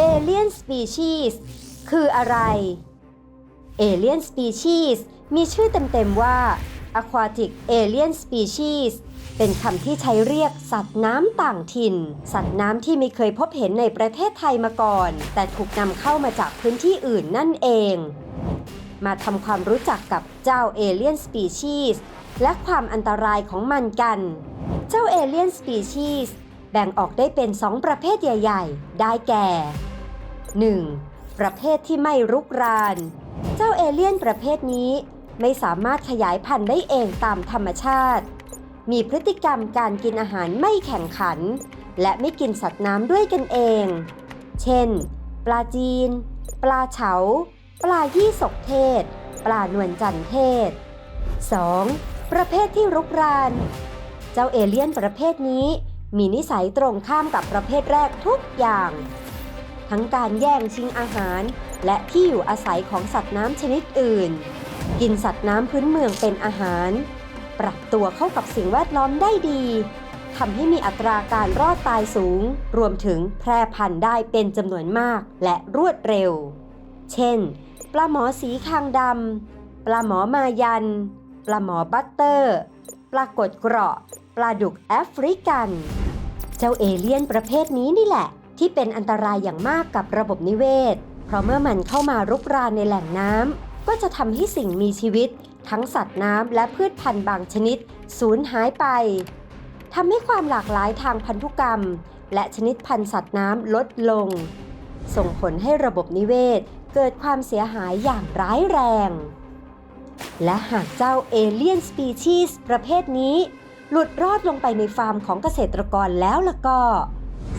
Alien Species คืออะไร Alien Species มีชื่อเต็มๆว่า Aquatic Alien Species เป็นคำที่ใช้เรียกสัตว์น้ำต่างถิ่น สัตว์น้ำที่ไม่เคยพบเห็นในประเทศไทยมาก่อน แต่ถูกนำเข้ามาจากพื้นที่อื่นนั่นเอง มาทำความรู้จักกับเจ้า Alien Species และความอันตรายของมันกัน เจ้า Alien Species แบ่งออกได้เป็น 2 ประเภทใหญ่ ๆ ได้แก่ 1. ประเภทที่ไม่รุกราน เจ้าเอเลี่ยนประเภทนี้ไม่สามารถขยายพันธุ์ได้เองตามธรรมชาติ มีพฤติกรรมการกินอาหารไม่แข่งขัน และไม่กินสัตว์น้ำด้วยกันเอง เช่น ปลาจีน ปลาเฉา ปลายี่สกเทศ ปลานวลจันเทศ 2. ประเภทที่รุกราน เจ้าเอเลี่ยนประเภทนี้มีนิสัยตรงข้ามกับประเภทแรกทุกอย่าง ทั้งการแย่งชิงอาหาร และที่อยู่อาศัยของสัตว์น้ำชนิดอื่น กินสัตว์น้ำพื้นเมืองเป็นอาหาร ปรับตัวเข้ากับสิ่งแวดล้อมได้ดีทำให้มีอัตราการรอดตายสูง รวมถึงแพร่พันธุ์ได้เป็นจำนวนมากและรวดเร็ว เช่น ปลาหมอสีคางดำ ปลาหมอมายัน ปลาหมอบัตเตอร์ ปลากดเกราะ ปลาดุกแอฟริกัน เจ้าเอเลี่ยนประเภทนี้นี่แหละ ที่เป็นอันตรายอย่างมากกับระบบนิเวศ เพราะเมื่อมันเข้ามารุกรานในแหล่งน้ำก็จะทำให้สิ่งมีชีวิต ทั้งสัตว์น้ำและพืชพันธุ์บางชนิดสูญหายไปทำให้ความหลากหลายทางพันธุกรรม และชนิดพันธุ์สัตว์น้ำลดลง ส่งผลให้ระบบนิเวศเกิดความเสียหายอย่างร้ายแรง และหากเจ้าเอเลียนสปีชีส์ประเภทนี้ หลุดรอดลงไปในฟาร์มของเกษตรกรแล้วล่ะก็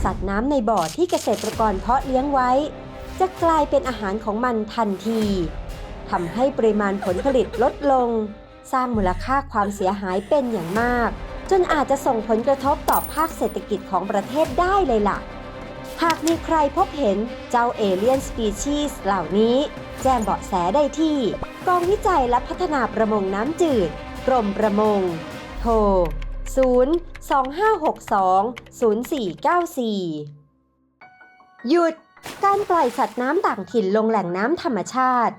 สัตว์น้ำในบ่อที่เกษตรกรเพาะเลี้ยงไว้ จะกลายเป็นอาหารของมันทันทีทำให้ปริมาณผลผลิตลดลง สร้างมูลค่าความเสียหายเป็นอย่างมาก จนอาจจะส่งผลกระทบต่อภาคเศรษฐกิจของประเทศได้เลยล่ะ หากมีใครพบเห็นเจ้าเอเลียนสปีชีส์เหล่านี้ แจ้งเบาะแสได้ที่ กองวิจัยและพัฒนาประมงน้ำจืด กรมประมง โทร 025620494 หยุด การปล่อยสัตว์น้ำต่างถิ่นลงแหล่งน้ำธรรมชาติ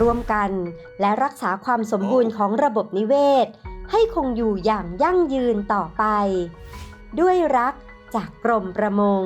ร่วมกันและรักษาความสมบูรณ์ของระบบนิเวศ ให้คงอยู่อย่างยั่งยืนต่อไป ด้วยรักจากกรมประมง